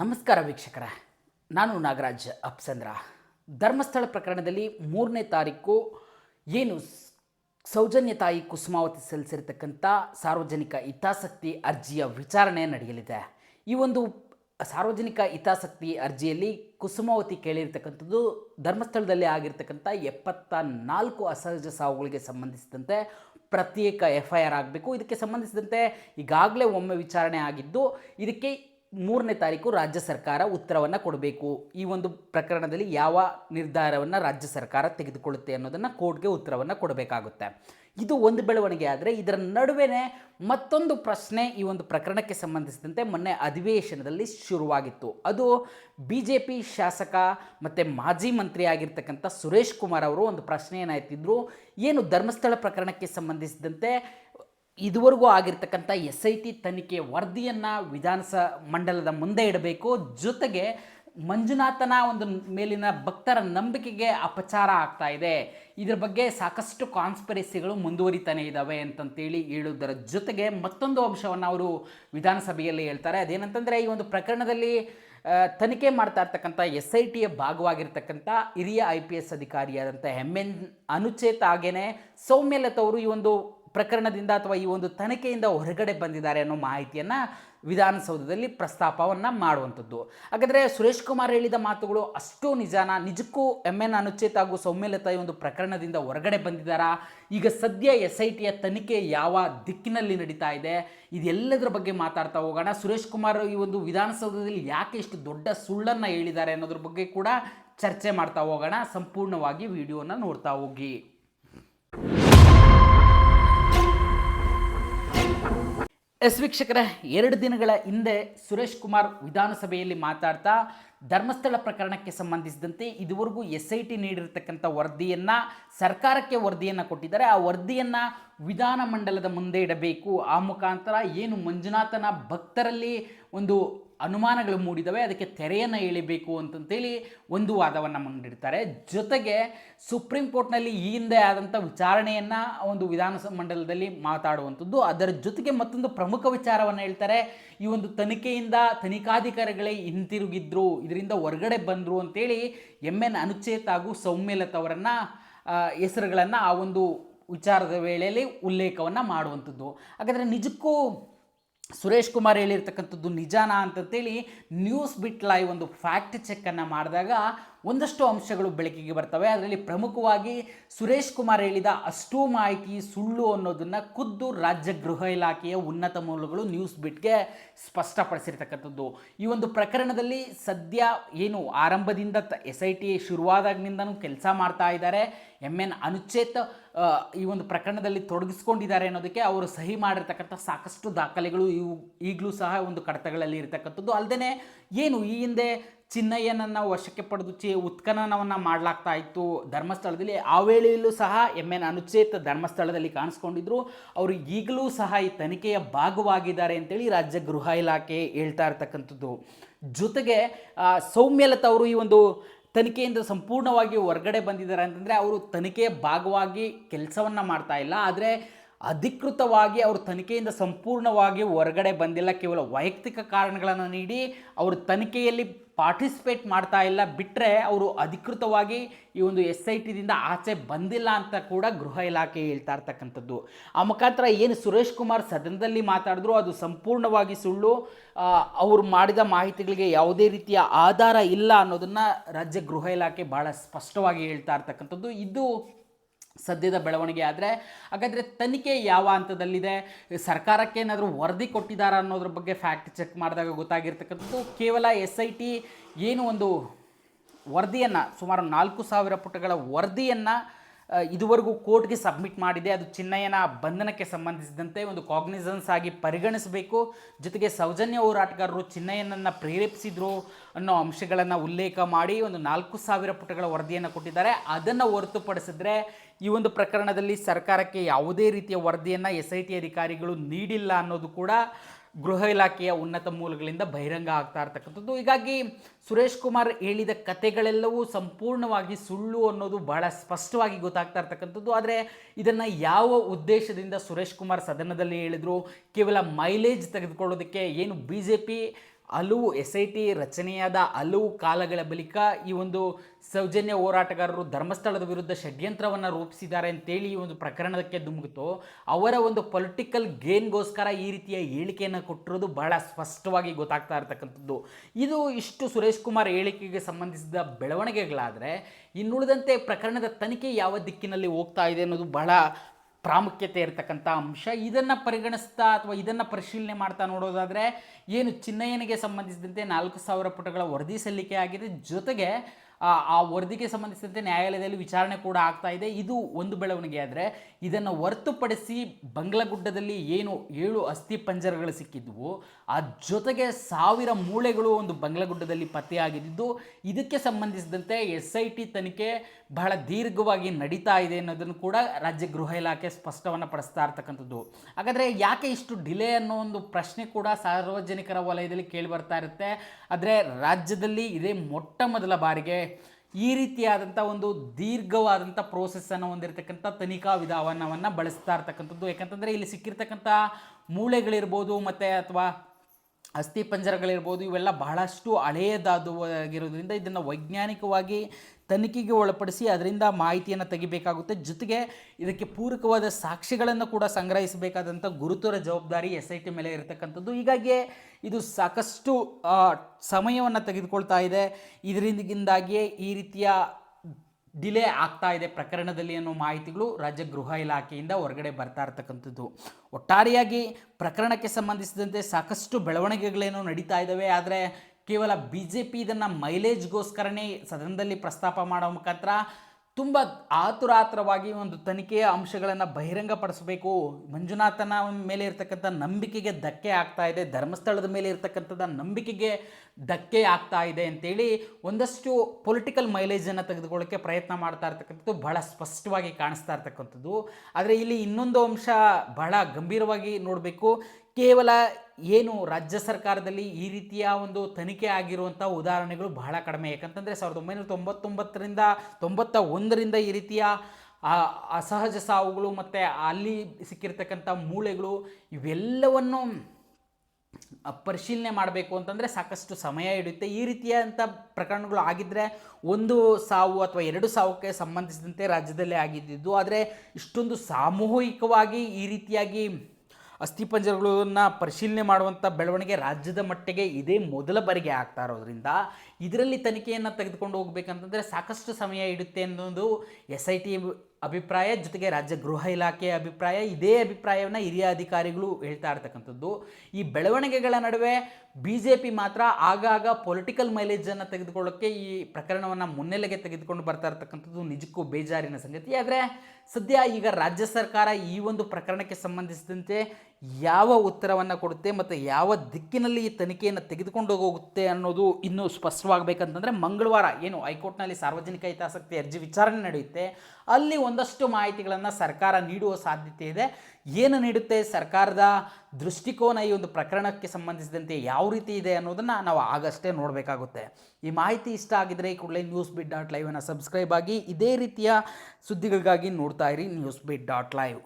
ನಮಸ್ಕಾರ ವೀಕ್ಷಕರ. ನಾನು ನಾಗರಾಜ್ ಅಪ್ಸಂದ್ರ. ಧರ್ಮಸ್ಥಳ ಪ್ರಕರಣದಲ್ಲಿ ಮೂರನೇ ತಾರೀಕು ಏನು ಸೌಜನ್ಯ ತಾಯಿ ಕುಸುಮಾವತಿ ಸಲ್ಲಿಸಿರ್ತಕ್ಕಂಥ ಸಾರ್ವಜನಿಕ ಹಿತಾಸಕ್ತಿ ಅರ್ಜಿಯ ವಿಚಾರಣೆ ನಡೆಯಲಿದೆ. ಈ ಒಂದು ಸಾರ್ವಜನಿಕ ಹಿತಾಸಕ್ತಿ ಅರ್ಜಿಯಲ್ಲಿ ಕುಸುಮಾವತಿ ಕೇಳಿರ್ತಕ್ಕಂಥದ್ದು ಧರ್ಮಸ್ಥಳದಲ್ಲಿ ಆಗಿರ್ತಕ್ಕಂಥ ಎಪ್ಪತ್ತ ನಾಲ್ಕು ಅಸಹಜ ಸಾವುಗಳಿಗೆ ಸಂಬಂಧಿಸಿದಂತೆ ಪ್ರತ್ಯೇಕ ಎಫ್ ಐ ಆರ್ ಆಗಬೇಕು. ಇದಕ್ಕೆ ಸಂಬಂಧಿಸಿದಂತೆ ಈಗಾಗಲೇ ಒಮ್ಮೆ ವಿಚಾರಣೆ ಆಗಿದ್ದು, ಇದಕ್ಕೆ ಮೂರನೇ ತಾರೀಕು ರಾಜ್ಯ ಸರ್ಕಾರ ಉತ್ತರವನ್ನು ಕೊಡಬೇಕು. ಈ ಒಂದು ಪ್ರಕರಣದಲ್ಲಿ ಯಾವ ನಿರ್ಧಾರವನ್ನು ರಾಜ್ಯ ಸರ್ಕಾರ ತೆಗೆದುಕೊಳ್ಳುತ್ತೆ ಅನ್ನೋದನ್ನು ಕೋರ್ಟ್ಗೆ ಉತ್ತರವನ್ನು ಕೊಡಬೇಕಾಗುತ್ತೆ. ಇದು ಒಂದು ಬೆಳವಣಿಗೆ ಆದರೆ ಇದರ ನಡುವೆನೇ ಮತ್ತೊಂದು ಪ್ರಶ್ನೆ ಈ ಒಂದು ಪ್ರಕರಣಕ್ಕೆ ಸಂಬಂಧಿಸಿದಂತೆ ಮೊನ್ನೆ ಅಧಿವೇಶನದಲ್ಲಿ ಶುರುವಾಗಿತ್ತು. ಅದು ಬಿ ಜೆ ಪಿ ಶಾಸಕ ಮತ್ತು ಮಾಜಿ ಮಂತ್ರಿ ಆಗಿರ್ತಕ್ಕಂಥ ಸುರೇಶ್ ಕುಮಾರ್ ಅವರು ಒಂದು ಪ್ರಶ್ನೆಯನ್ನು ಎತ್ತಿದ್ರು. ಏನು ಧರ್ಮಸ್ಥಳ ಪ್ರಕರಣಕ್ಕೆ ಸಂಬಂಧಿಸಿದಂತೆ ಇದುವರೆಗೂ ಆಗಿರ್ತಕ್ಕಂಥ ಎಸ್ ಐ ಟಿ ತನಿಖೆ ವರದಿಯನ್ನು ವಿಧಾನಸ ಮಂಡಲದ ಮುಂದೆ ಇಡಬೇಕು. ಜೊತೆಗೆ ಮಂಜುನಾಥನ ಒಂದು ಮೇಲಿನ ಭಕ್ತರ ನಂಬಿಕೆಗೆ ಅಪಚಾರ ಆಗ್ತಾ ಇದೆ. ಇದರ ಬಗ್ಗೆ ಸಾಕಷ್ಟು ಕಾನ್ಸ್ಪರೆಸಿಗಳು ಮುಂದುವರಿತಾನೆ ಇದ್ದಾವೆ ಅಂತಂತೇಳಿ ಹೇಳುವುದರ ಜೊತೆಗೆ ಮತ್ತೊಂದು ಅಂಶವನ್ನು ಅವರು ವಿಧಾನಸಭೆಯಲ್ಲಿ ಹೇಳ್ತಾರೆ. ಅದೇನಂತಂದರೆ ಈ ಒಂದು ಪ್ರಕರಣದಲ್ಲಿ ತನಿಖೆ ಮಾಡ್ತಾ ಇರ್ತಕ್ಕಂಥ ಎಸ್ ಐ ಟಿಯ ಭಾಗವಾಗಿರ್ತಕ್ಕಂಥ ಹಿರಿಯ ಐ ಪಿ ಎಸ್ ಅಧಿಕಾರಿಯಾದಂಥ ಎಂ ಎನ್ ಅನುಚೇತ್ ಹಾಗೇನೆ ಸೌಮ್ಯಲತ್ ಅವರು ಈ ಒಂದು ಪ್ರಕರಣದಿಂದ ಅಥವಾ ಈ ಒಂದು ತನಿಖೆಯಿಂದ ಹೊರಗಡೆ ಬಂದಿದ್ದಾರೆ ಅನ್ನೋ ಮಾಹಿತಿಯನ್ನು ವಿಧಾನಸೌಧದಲ್ಲಿ ಪ್ರಸ್ತಾಪವನ್ನು ಮಾಡುವಂಥದ್ದು. ಹಾಗಾದರೆ ಸುರೇಶ್ ಕುಮಾರ್ ಹೇಳಿದ ಮಾತುಗಳು ಅಷ್ಟು ನಿಜಾನ, ನಿಜಕ್ಕೂ ಎಂ ಎನ್ ಹಾಗೂ ಸೌಮ್ಯಲತಾ ಈ ಒಂದು ಪ್ರಕರಣದಿಂದ ಹೊರಗಡೆ ಬಂದಿದ್ದಾರಾ? ಈಗ ಸದ್ಯ ಎಸ್ ಐ ಟಿಯ ತನಿಖೆ ಯಾವ ದಿಕ್ಕಿನಲ್ಲಿ ನಡೀತಾ ಇದೆ? ಇದೆಲ್ಲದರ ಬಗ್ಗೆ ಮಾತಾಡ್ತಾ ಹೋಗೋಣ. ಸುರೇಶ್ ಕುಮಾರ್ ಈ ಒಂದು ವಿಧಾನಸೌಧದಲ್ಲಿ ಯಾಕೆ ಇಷ್ಟು ದೊಡ್ಡ ಸುಳ್ಳನ್ನು ಹೇಳಿದ್ದಾರೆ ಅನ್ನೋದ್ರ ಬಗ್ಗೆ ಕೂಡ ಚರ್ಚೆ ಮಾಡ್ತಾ ಹೋಗೋಣ. ಸಂಪೂರ್ಣವಾಗಿ ವಿಡಿಯೋನ ನೋಡ್ತಾ ಹೋಗಿ. ಎಸ್ ವೀಕ್ಷಕರ, ಎರಡು ದಿನಗಳ ಹಿಂದೆ ಸುರೇಶ್ ಕುಮಾರ್ ವಿಧಾನಸಭೆಯಲ್ಲಿ ಮಾತಾಡ್ತಾ ಧರ್ಮಸ್ಥಳ ಪ್ರಕರಣಕ್ಕೆ ಸಂಬಂಧಿಸಿದಂತೆ ಇದುವರೆಗೂ ಎಸ್ ಐ ಟಿ ನೀಡಿರತಕ್ಕಂಥ ವರದಿಯನ್ನು, ಸರ್ಕಾರಕ್ಕೆ ವರದಿಯನ್ನು ಕೊಟ್ಟಿದ್ದಾರೆ. ಆ ವರದಿಯನ್ನು ವಿಧಾನಮಂಡಲದ ಮುಂದೆ ಇಡಬೇಕು. ಆ ಮುಖಾಂತರ ಏನು ಮಂಜುನಾಥನ ಭಕ್ತರಲ್ಲಿ ಒಂದು ಅನುಮಾನಗಳು ಮೂಡಿದವೆ, ಅದಕ್ಕೆ ತೆರೆಯನ್ನು ಎಳಿಬೇಕು ಅಂತಂತೇಳಿ ಒಂದು ವಾದವನ್ನು ಮುಂದಿಡ್ತಾರೆ ಜೊತೆಗೆ ಸುಪ್ರೀಂ ಕೋರ್ಟ್ನಲ್ಲಿ ಈ ಹಿಂದೆ ಆದಂಥ ವಿಚಾರಣೆಯನ್ನು ಒಂದು ವಿಧಾನ ಮಂಡಲದಲ್ಲಿ ಮಾತಾಡುವಂಥದ್ದು. ಅದರ ಜೊತೆಗೆ ಮತ್ತೊಂದು ಪ್ರಮುಖ ವಿಚಾರವನ್ನು ಹೇಳ್ತಾರೆ. ಈ ಒಂದು ತನಿಖೆಯಿಂದ ತನಿಖಾಧಿಕಾರಿಗಳೇ ಹಿಂತಿರುಗಿದ್ರು, ಇದರಿಂದ ಹೊರಗಡೆ ಬಂದರು ಅಂತೇಳಿ ಎಂ ಎನ್ ಅನುಚೇತ್ ಹಾಗೂ ಸೌಮ್ಯಲತ್ ಅವರನ್ನು ಹೆಸರುಗಳನ್ನು ಆ ಒಂದು ವಿಚಾರದ ವೇಳೆಯಲ್ಲಿ ಉಲ್ಲೇಖವನ್ನು ಮಾಡುವಂಥದ್ದು. ಹಾಗಾದರೆ ನಿಜಕ್ಕೂ ಸುರೇಶ್ ಕುಮಾರ್ ಹೇಳಿರ್ತಕ್ಕಂಥದ್ದು ನಿಜಾನ ಅಂತಂತೇಳಿ ನ್ಯೂಸ್ ಬಿಟ್ ಲೈವ್ ಒಂದು ಫ್ಯಾಕ್ಟ್ ಚೆಕ್ಕನ್ನು ಮಾಡಿದಾಗ ಒಂದಷ್ಟು ಅಂಶಗಳು ಬೆಳಕಿಗೆ ಬರ್ತವೆ. ಅದರಲ್ಲಿ ಪ್ರಮುಖವಾಗಿ ಸುರೇಶ್ ಕುಮಾರ್ ಹೇಳಿದ ಅಷ್ಟು ಮಾಹಿತಿ ಸುಳ್ಳು ಅನ್ನೋದನ್ನು ಖುದ್ದು ರಾಜ್ಯ ಗೃಹ ಇಲಾಖೆಯ ಉನ್ನತ ಮೂಲಗಳು ನ್ಯೂಸ್ ಬಿಟ್ಗೆ ಸ್ಪಷ್ಟಪಡಿಸಿರ್ತಕ್ಕಂಥದ್ದು. ಈ ಒಂದು ಪ್ರಕರಣದಲ್ಲಿ ಸದ್ಯ ಏನು ಆರಂಭದಿಂದ ಎಸ್ ಐ ಟಿ ಶುರುವಾದಾಗಿನಿಂದನೂ ಕೆಲಸ ಮಾಡ್ತಾ ಇದ್ದಾರೆ. ಎಂ ಎನ್ ಅನುಚೇತ್ ಈ ಒಂದು ಪ್ರಕರಣದಲ್ಲಿ ತೊಡಗಿಸ್ಕೊಂಡಿದ್ದಾರೆ ಅನ್ನೋದಕ್ಕೆ ಅವರು ಸಹಿ ಮಾಡಿರ್ತಕ್ಕಂಥ ಸಾಕಷ್ಟು ದಾಖಲೆಗಳು ಇವು ಈಗಲೂ ಸಹ ಒಂದು ಕಡತಗಳಲ್ಲಿ ಇರತಕ್ಕಂಥದ್ದು. ಅಲ್ಲದೆ ಏನು ಈ ಹಿಂದೆ ಚಿನ್ನಯ್ಯನನ್ನು ವಶಕ್ಕೆ ಪಡೆದು ಚಿ ಉತ್ಖನನವನ್ನು ಮಾಡಲಾಗ್ತಾ ಇತ್ತು ಧರ್ಮಸ್ಥಳದಲ್ಲಿ ಆ ವೇಳೆಯಲ್ಲೂ ಸಹ ಎಂ ಎನ್ ಧರ್ಮಸ್ಥಳದಲ್ಲಿ ಕಾಣಿಸ್ಕೊಂಡಿದ್ರು. ಅವರು ಈಗಲೂ ಸಹ ಈ ತನಿಖೆಯ ಭಾಗವಾಗಿದ್ದಾರೆ ಅಂತೇಳಿ ರಾಜ್ಯ ಗೃಹ ಇಲಾಖೆ ಹೇಳ್ತಾ ಇರ್ತಕ್ಕಂಥದ್ದು. ಜೊತೆಗೆ ಸೌಮ್ಯಲತಾ ಅವರು ಈ ಒಂದು ತನಿಖೆಯಿಂದ ಸಂಪೂರ್ಣವಾಗಿ ಹೊರಗಡೆ ಬಂದಿದ್ದಾರೆ ಅಂತಂದರೆ, ಅವರು ತನಿಖೆಯ ಭಾಗವಾಗಿ ಕೆಲಸವನ್ನು ಮಾಡ್ತಾ ಇಲ್ಲ. ಆದರೆ ಅಧಿಕೃತವಾಗಿ ಅವರು ತನಿಖೆಯಿಂದ ಸಂಪೂರ್ಣವಾಗಿ ಹೊರಗಡೆ ಬಂದಿಲ್ಲ, ಕೇವಲ ವೈಯಕ್ತಿಕ ಕಾರಣಗಳನ್ನು ನೀಡಿ ಅವರು ತನಿಖೆಯಲ್ಲಿ ಪಾರ್ಟಿಸಿಪೇಟ್ ಮಾಡ್ತಾ ಇಲ್ಲ ಬಿಟ್ಟರೆ ಅವರು ಅಧಿಕೃತವಾಗಿ ಈ ಒಂದು ಎಸ್ ಐ ಟಿದಿಂದ ಆಚೆ ಬಂದಿಲ್ಲ ಅಂತ ಕೂಡ ಗೃಹ ಇಲಾಖೆ ಹೇಳ್ತಾ ಇರ್ತಕ್ಕಂಥದ್ದು. ಆ ಮುಖಾಂತರ ಏನು ಸುರೇಶ್ ಕುಮಾರ್ ಸದನದಲ್ಲಿ ಮಾತಾಡಿದ್ರು, ಅದು ಸಂಪೂರ್ಣವಾಗಿ ಸುಳ್ಳು. ಅವರು ಮಾಡಿದ ಮಾಹಿತಿಗಳಿಗೆ ಯಾವುದೇ ರೀತಿಯ ಆಧಾರ ಇಲ್ಲ ಅನ್ನೋದನ್ನು ರಾಜ್ಯ ಗೃಹ ಇಲಾಖೆ ಭಾಳ ಸ್ಪಷ್ಟವಾಗಿ ಹೇಳ್ತಾ ಇರ್ತಕ್ಕಂಥದ್ದು. ಇದು ಸದ್ಯದ ಬೆಳವಣಿಗೆ ಆದರೆ, ಹಾಗಾದರೆ ತನಿಖೆ ಯಾವ ಹಂತದಲ್ಲಿದೆ? ಸರ್ಕಾರಕ್ಕೆ ಏನಾದರೂ ವರದಿ ಕೊಟ್ಟಿದ್ದಾರಾ ಅನ್ನೋದ್ರ ಬಗ್ಗೆ ಫ್ಯಾಕ್ಟ್ ಚೆಕ್ ಮಾಡಿದಾಗ ಗೊತ್ತಾಗಿರ್ತಕ್ಕಂಥದ್ದು, ಕೇವಲ ಎಸ್ ಐ ಟಿ ಏನು ಒಂದು ವರದಿಯನ್ನು, ಸುಮಾರು ನಾಲ್ಕು ಸಾವಿರ ಪುಟಗಳ ವರದಿಯನ್ನು ಇದುವರೆಗೂ ಕೋರ್ಟ್ಗೆ ಸಬ್ಮಿಟ್ ಮಾಡಿದೆ. ಅದು ಚಿನ್ನಯ್ಯನ ಬಂಧನಕ್ಕೆ ಸಂಬಂಧಿಸಿದಂತೆ ಒಂದು ಕಾಗ್ನಿಸನ್ಸ್ ಆಗಿ ಪರಿಗಣಿಸಬೇಕು. ಜೊತೆಗೆ ಸೌಜನ್ಯ ಹೋರಾಟಗಾರರು ಚಿನ್ನಯ್ಯನನ್ನು ಪ್ರೇರೇಪಿಸಿದ್ರು ಅನ್ನೋ ಅಂಶಗಳನ್ನು ಉಲ್ಲೇಖ ಮಾಡಿ ಒಂದು ನಾಲ್ಕು ಸಾವಿರ ಪುಟಗಳ ವರದಿಯನ್ನು ಕೊಟ್ಟಿದ್ದಾರೆ. ಅದನ್ನು ಹೊರತುಪಡಿಸಿದ್ರೆ ಈ ಒಂದು ಪ್ರಕರಣದಲ್ಲಿ ಸರ್ಕಾರಕ್ಕೆ ಯಾವುದೇ ರೀತಿಯ ವರದಿಯನ್ನು ಎಸ್ ಐ ಟಿ ಅಧಿಕಾರಿಗಳು ನೀಡಿಲ್ಲ ಅನ್ನೋದು ಕೂಡ ಗೃಹ ಇಲಾಖೆಯ ಉನ್ನತ ಮೂಲಗಳಿಂದ ಬಹಿರಂಗ ಆಗ್ತಾ ಇರ್ತಕ್ಕಂಥದ್ದು. ಹೀಗಾಗಿ ಸುರೇಶ್ ಕುಮಾರ್ ಹೇಳಿದ ಕತೆಗಳೆಲ್ಲವೂ ಸಂಪೂರ್ಣವಾಗಿ ಸುಳ್ಳು ಅನ್ನೋದು ಬಹಳ ಸ್ಪಷ್ಟವಾಗಿ ಗೊತ್ತಾಗ್ತಾ ಇರ್ತಕ್ಕಂಥದ್ದು. ಆದರೆ ಇದನ್ನು ಯಾವ ಉದ್ದೇಶದಿಂದ ಸುರೇಶ್ ಕುಮಾರ್ ಸದನದಲ್ಲಿ ಹೇಳಿದರು? ಕೇವಲ ಮೈಲೇಜ್ ತೆಗೆದುಕೊಳ್ಳೋದಕ್ಕೆ ಏನು ಬಿ ಜೆ ಪಿ ಹಲವು ಎಸ್ ಐ ಟಿ ರಚನೆಯಾದ ಹಲವು ಕಾಲಗಳ ಬಳಿಕ ಈ ಒಂದು ಸೌಜನ್ಯ ಹೋರಾಟಗಾರರು ಧರ್ಮಸ್ಥಳದ ವಿರುದ್ಧ ಷಡ್ಯಂತ್ರವನ್ನು ರೂಪಿಸಿದ್ದಾರೆ ಅಂತೇಳಿ ಈ ಒಂದು ಪ್ರಕರಣಕ್ಕೆ ಧುಮುಕಿತು ಅವರ ಒಂದು ಪೊಲಿಟಿಕಲ್ ಗೇನ್ಗೋಸ್ಕರ ಈ ರೀತಿಯ ಹೇಳಿಕೆಯನ್ನು ಕೊಟ್ಟಿರೋದು ಬಹಳ ಸ್ಪಷ್ಟವಾಗಿ ಗೊತ್ತಾಗ್ತಾ ಇರತಕ್ಕಂಥದ್ದು. ಇದು ಇಷ್ಟು ಸುರೇಶ್ ಕುಮಾರ್ ಹೇಳಿಕೆಗೆ ಸಂಬಂಧಿಸಿದ ಬೆಳವಣಿಗೆಗಳಾದರೆ ಇನ್ನುಳಿದಂತೆ ಪ್ರಕರಣದ ತನಿಖೆ ಯಾವ ದಿಕ್ಕಿನಲ್ಲಿ ಹೋಗ್ತಾ ಇದೆ ಅನ್ನೋದು ಬಹಳ ಪ್ರಾಮುಖ್ಯತೆ ಇರತಕ್ಕಂಥ ಅಂಶ. ಇದನ್ನು ಪರಿಗಣಿಸ್ತಾ ಅಥವಾ ಇದನ್ನು ಪರಿಶೀಲನೆ ಮಾಡ್ತಾ ನೋಡೋದಾದರೆ, ಏನು ಚಿನ್ನಯ್ಯನಿಗೆ ಸಂಬಂಧಿಸಿದಂತೆ ನಾಲ್ಕು ಸಾವಿರ ಪುಟಗಳ ವರದಿ ಸಲ್ಲಿಕೆ ಆಗಿದೆ. ಜೊತೆಗೆ, ಆ ವರದಿಗೆ ಸಂಬಂಧಿಸಿದಂತೆ ನ್ಯಾಯಾಲಯದಲ್ಲಿ ವಿಚಾರಣೆ ಕೂಡ ಆಗ್ತಾ ಇದೆ. ಇದು ಒಂದು ಬೆಳವಣಿಗೆ ಆದರೆ, ಇದನ್ನು ಹೊರತುಪಡಿಸಿ ಬಂಗ್ಲಗುಡ್ಡದಲ್ಲಿ ಏನು ಏಳು ಅಸ್ಥಿ ಪಂಜರಗಳು ಸಿಕ್ಕಿದ್ವು ಆ ಜೊತೆಗೆ ಸಾವಿರ ಮೂಳೆಗಳು ಒಂದು ಬಂಗ್ಲಗುಡ್ಡದಲ್ಲಿ ಪತ್ತೆಯಾಗಿದ್ದು, ಇದಕ್ಕೆ ಸಂಬಂಧಿಸಿದಂತೆ ಎಸ್ ಐ ಟಿ ತನಿಖೆ ಬಹಳ ದೀರ್ಘವಾಗಿ ನಡೀತಾ ಇದೆ ಅನ್ನೋದನ್ನು ಕೂಡ ರಾಜ್ಯ ಗೃಹ ಇಲಾಖೆ ಸ್ಪಷ್ಟವನ್ನು ಪಡಿಸ್ತಾ ಇರ್ತಕ್ಕಂಥದ್ದು. ಹಾಗಾದರೆ ಯಾಕೆ ಇಷ್ಟು ಡಿಲೇ ಅನ್ನೋ ಒಂದು ಪ್ರಶ್ನೆ ಕೂಡ ಸಾರ್ವಜನಿಕರ ವಲಯದಲ್ಲಿ ಕೇಳಿ ಬರ್ತಾ ಇರುತ್ತೆ. ಆದರೆ ರಾಜ್ಯದಲ್ಲಿ ಇದೇ ಮೊಟ್ಟ ಮೊದಲ ಬಾರಿಗೆ ಈ ರೀತಿಯಾದಂಥ ಒಂದು ದೀರ್ಘವಾದಂಥ ಪ್ರೋಸೆಸ್ಸನ್ನು ಹೊಂದಿರತಕ್ಕಂಥ ತನಿಖಾ ವಿಧಾನವನ್ನು ಬಳಸ್ತಾ ಇರ್ತಕ್ಕಂಥದ್ದು. ಯಾಕಂತಂದರೆ ಇಲ್ಲಿ ಸಿಕ್ಕಿರ್ತಕ್ಕಂಥ ಮೂಳೆಗಳಿರ್ಬೋದು ಮತ್ತು ಅಥವಾ ಅಸ್ಥಿ ಪಂಜರಗಳಿರ್ಬೋದು, ಇವೆಲ್ಲ ಬಹಳಷ್ಟು ಹಳೆಯದಾದವಾಗಿರೋದ್ರಿಂದ ಇದನ್ನು ವೈಜ್ಞಾನಿಕವಾಗಿ ತನಿಖೆಗೆ ಒಳಪಡಿಸಿ ಅದರಿಂದ ಮಾಹಿತಿಯನ್ನು ತೆಗಿಬೇಕಾಗುತ್ತೆ. ಜೊತೆಗೆ ಇದಕ್ಕೆ ಪೂರಕವಾದ ಸಾಕ್ಷಿಗಳನ್ನು ಕೂಡ ಸಂಗ್ರಹಿಸಬೇಕಾದಂಥ ಗುರುತರ ಜವಾಬ್ದಾರಿ ಎಸ್ ಐ ಟಿ ಮೇಲೆ ಇರತಕ್ಕಂಥದ್ದು. ಹೀಗಾಗಿ ಇದು ಸಾಕಷ್ಟು ಸಮಯವನ್ನು ತೆಗೆದುಕೊಳ್ತಾ ಇದೆ. ಇದರಿಂದಾಗಿಯೇ ಈ ರೀತಿಯ ಡಿಲೇ ಆಗ್ತಾ ಇದೆ ಪ್ರಕರಣದಲ್ಲಿ ಅನ್ನೋ ಮಾಹಿತಿಗಳು ರಾಜ್ಯ ಗೃಹ ಇಲಾಖೆಯಿಂದ ಹೊರಗಡೆ ಬರ್ತಾ ಇರ್ತಕ್ಕಂಥದ್ದು. ಒಟ್ಟಾರೆಯಾಗಿ ಪ್ರಕರಣಕ್ಕೆ ಸಂಬಂಧಿಸಿದಂತೆ ಸಾಕಷ್ಟು ಬೆಳವಣಿಗೆಗಳೇನೋ ನಡೀತಾ ಇದ್ದಾವೆ ಆದರೆ ಕೇವಲ ಬಿ ಜೆ ಪಿ ಇದನ್ನು ಮೈಲೇಜ್ಗೋಸ್ಕರನೇ ಸದನದಲ್ಲಿ ಪ್ರಸ್ತಾಪ ಮಾಡೋ ಮುಖಾಂತರ ತುಂಬ ಆತುರಾತುರವಾಗಿ ಒಂದು ತನಿಖೆಯ ಅಂಶಗಳನ್ನು ಬಹಿರಂಗಪಡಿಸಬೇಕು. ಮಂಜುನಾಥನ ಮೇಲೆ ಇರತಕ್ಕಂಥ ನಂಬಿಕೆಗೆ ಧಕ್ಕೆ ಆಗ್ತಾ ಇದೆ. ಧರ್ಮಸ್ಥಳದ ಮೇಲೆ ಇರತಕ್ಕಂಥದ್ದು ನಂಬಿಕೆಗೆ ಧಕ್ಕೆ ಆಗ್ತಾ ಇದೆ ಅಂತೇಳಿ ಒಂದಷ್ಟು ಪೊಲಿಟಿಕಲ್ ಮೈಲೇಜನ್ನು ತೆಗೆದುಕೊಳ್ಳೋಕ್ಕೆ ಪ್ರಯತ್ನ ಮಾಡ್ತಾ ಇರ್ತಕ್ಕಂಥದ್ದು ಬಹಳ ಸ್ಪಷ್ಟವಾಗಿ ಕಾಣಿಸ್ತಾ ಇರ್ತಕ್ಕಂಥದ್ದು. ಆದರೆ ಇಲ್ಲಿ ಇನ್ನೊಂದು ಅಂಶ ಬಹಳ ಗಂಭೀರವಾಗಿ ನೋಡಬೇಕು. ಕೇವಲ ಏನು ರಾಜ್ಯ ಸರ್ಕಾರದಲ್ಲಿ ಈ ರೀತಿಯ ಒಂದು ತನಿಖೆ ಆಗಿರುವಂಥ ಉದಾಹರಣೆಗಳು ಬಹಳ ಕಡಿಮೆ. ಯಾಕಂತಂದರೆ ಸಾವಿರದ ಒಂಬೈನೂರ ತೊಂಬತ್ತೊಂಬತ್ತರಿಂದ ತೊಂಬತ್ತ ಒಂದರಿಂದ ಈ ರೀತಿಯ ಅಸಹಜ ಸಾವುಗಳು ಮತ್ತು ಅಲ್ಲಿ ಸಿಕ್ಕಿರ್ತಕ್ಕಂಥ ಮೂಳೆಗಳು ಇವೆಲ್ಲವನ್ನು ಪರಿಶೀಲನೆ ಮಾಡಬೇಕು ಅಂತಂದರೆ ಸಾಕಷ್ಟು ಸಮಯ ಹಿಡಿಯುತ್ತೆ. ಈ ರೀತಿಯಾದಂಥ ಪ್ರಕರಣಗಳು ಆಗಿದ್ದರೆ ಒಂದು ಸಾವು ಅಥವಾ ಎರಡು ಸಾವುಕ್ಕೆ ಸಂಬಂಧಿಸಿದಂತೆ ರಾಜ್ಯದಲ್ಲೇ ಆಗಿದ್ದಿದ್ದು ಆದರೆ ಇಷ್ಟೊಂದು ಸಾಮೂಹಿಕವಾಗಿ ಈ ರೀತಿಯಾಗಿ ಅಸ್ಥಿಪಂಜರಗಳನ್ನ ಪರಿಶೀಲನೆ ಮಾಡುವಂಥ ಬೆಳವಣಿಗೆ ರಾಜ್ಯದ ಮಟ್ಟಿಗೆ ಇದೇ ಮೊದಲ ಬಾರಿಗೆ ಆಗ್ತಾ ಇರೋದ್ರಿಂದ ಇದರಲ್ಲಿ ತನಿಖೆಯನ್ನು ತೆಗೆದುಕೊಂಡು ಹೋಗಬೇಕಂತಂದರೆ ಸಾಕಷ್ಟು ಸಮಯ ಇಡುತ್ತೆ ಅನ್ನೋದು ಎಸ್ ಐ ಟಿ ಅಭಿಪ್ರಾಯ, ಜೊತೆಗೆ ರಾಜ್ಯ ಗೃಹ ಇಲಾಖೆಯ ಅಭಿಪ್ರಾಯ, ಇದೇ ಅಭಿಪ್ರಾಯವನ್ನು ಹಿರಿಯ ಅಧಿಕಾರಿಗಳು ಹೇಳ್ತಾ ಇರ್ತಕ್ಕಂಥದ್ದು. ಈ ಬೆಳವಣಿಗೆಗಳ ನಡುವೆ ಬಿ ಜೆ ಪಿ ಮಾತ್ರ ಆಗಾಗ ಪೊಲಿಟಿಕಲ್ ಮೈಲೇಜನ್ನು ತೆಗೆದುಕೊಳ್ಳೋಕ್ಕೆ ಈ ಪ್ರಕರಣವನ್ನು ಮುನ್ನೆಲೆಗೆ ತೆಗೆದುಕೊಂಡು ಬರ್ತಾ ಇರ್ತಕ್ಕಂಥದ್ದು ನಿಜಕ್ಕೂ ಬೇಜಾರಿನ ಸಂಗತಿ. ಆದರೆ ಸದ್ಯ ಈಗ ರಾಜ್ಯ ಸರ್ಕಾರ ಈ ಒಂದು ಪ್ರಕರಣಕ್ಕೆ ಸಂಬಂಧಿಸಿದಂತೆ ಯಾವ ಉತ್ತರವನ್ನು ಕೊಡುತ್ತೆ ಮತ್ತು ಯಾವ ದಿಕ್ಕಿನಲ್ಲಿ ಈ ತನಿಖೆಯನ್ನು ತೆಗೆದುಕೊಂಡು ಹೋಗುತ್ತೆ ಅನ್ನೋದು ಇನ್ನೂ ಸ್ಪಷ್ಟವಾಗಬೇಕಂತಂದರೆ ಮಂಗಳವಾರ ಏನು ಹೈಕೋರ್ಟ್ನಲ್ಲಿ ಸಾರ್ವಜನಿಕ ಹಿತಾಸಕ್ತಿ ಅರ್ಜಿ ವಿಚಾರಣೆ ನಡೆಯುತ್ತೆ. ಅಲ್ಲಿ ಒಂದಷ್ಟು ಮಾಹಿತಿಗಳನ್ನು ಸರ್ಕಾರ ನೀಡುವ ಸಾಧ್ಯತೆ ಇದೆ. ಏನು ನೀಡುತ್ತೆ? ಸರ್ಕಾರದ ದೃಷ್ಟಿಕೋನ ಈ ಒಂದು ಪ್ರಕರಣಕ್ಕೆ ಸಂಬಂಧಿಸಿದಂತೆ ಯಾವ ರೀತಿ ಇದೆ ಅನ್ನೋದನ್ನು ನಾವು ಆಗಷ್ಟೇ ನೋಡಬೇಕಾಗುತ್ತೆ. ಈ ಮಾಹಿತಿ ಇಷ್ಟ ಆಗಿದರೆ ಈ ಕೂಡಲೇ ನ್ಯೂಸ್ ಬಿಟ್ ಡಾಟ್ ಲೈವನ್ನು ಸಬ್ಸ್ಕ್ರೈಬ್ ಆಗಿ ಇದೇ ರೀತಿಯ ಸುದ್ದಿಗಳಿಗಾಗಿ ನೋಡ್ತಾ ಇರಿ ನ್ಯೂಸ್ ಬಿಟ್ ಡಾಟ್ ಲೈವ್